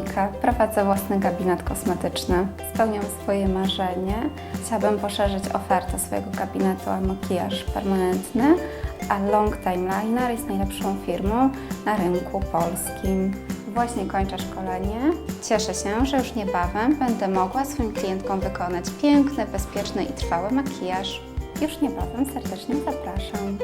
Monika, prowadzę własny gabinet kosmetyczny. Spełniam swoje marzenie. Chciałabym poszerzyć ofertę swojego gabinetu o makijaż permanentny, a Long Time Liner jest najlepszą firmą na rynku polskim. Właśnie kończę szkolenie. Cieszę się, że już niebawem będę mogła swoim klientkom wykonać piękny, bezpieczny i trwały makijaż. Już niebawem serdecznie zapraszam.